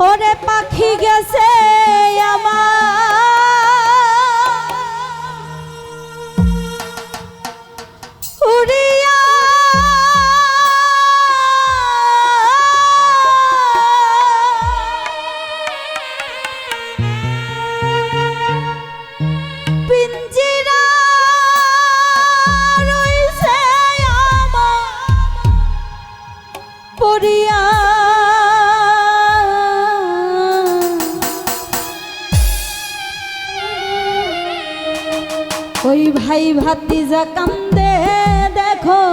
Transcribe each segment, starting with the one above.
ওরে পাখি গেছে আমার। ভাতিজা কান্দে দেখো।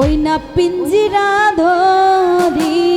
ওই না পিঞ্জিরা ধরিয়া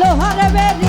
লোহার বেরি